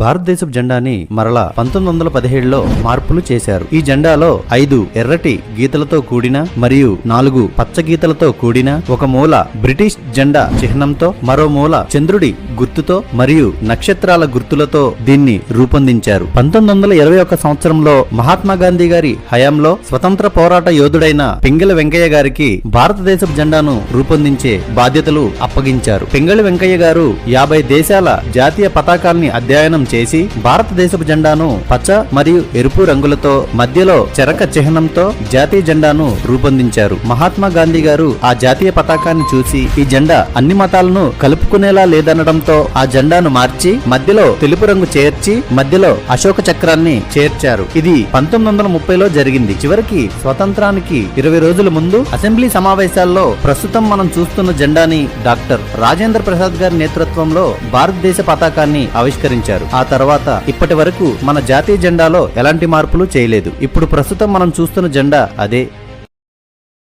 భారతదేశపు జెండాని మరలా పంతొమ్మిది వందల పదిహేడులో మార్పులు చేశారు. ఈ జెండాలో ఐదు ఎర్రటి గీతలతో కూడిన మరియు నాలుగు పచ్చ గీతలతో కూడిన ఒక మూల బ్రిటిష్ జెండా చిహ్నంతో మరో మూల చంద్రుడి గుర్తుతో మరియు నక్షత్రాల గుర్తులతో దీన్ని రూపొందించారు. పంతొమ్మిది వందల ఇరవై ఒక సంవత్సరంలో మహాత్మా గాంధీ గారి హయాంలో స్వతంత్ర పోరాట యోధుడైన పింగళ వెంకయ్య గారికి భారతదేశపు జెండాను రూపొందించే బాధ్యతలు అప్పగించారు. పింగళి వెంకయ్య గారు యాభై దేశాల జాతీయ పతాకాల్ని అధ్యయనం చేసి భారతదేశపు జెండాను పచ్చ మరియు ఎరుపు రంగులతో మధ్యలో చెరక చిహ్నంతో జాతీయ జెండాను రూపొందించారు. మహాత్మా గాంధీ గారు ఆ జాతీయ పతాకాన్ని చూసి ఈ జెండా అన్ని మతాలను కలుపుకునేలా లేదనడంతో ఆ జెండాను మార్చి మధ్యలో తెలుపు రంగు చేర్చి మధ్యలో అశోక చక్రాన్ని చేర్చారు. ఇది పంతొమ్మిది వందల ముప్పైలో జరిగింది. చివరికి స్వతంత్రానికి ఇరవై రోజుల ముందు అసెంబ్లీ సమావేశాల్లో ప్రస్తుతం మనం చూస్తున్న జెండాని డాక్టర్ రాజేంద్ర ప్రసాద్ గారి నేతృత్వంలో భారతదేశ పతాకాన్ని ఆవిష్కరించారు. ఆ తర్వాత ఇప్పటి వరకు మన జాతీయ జెండాలో ఎలాంటి మార్పులు చేయలేదు. ఇప్పుడు ప్రస్తుతం మనం చూస్తున్న జెండా అదే.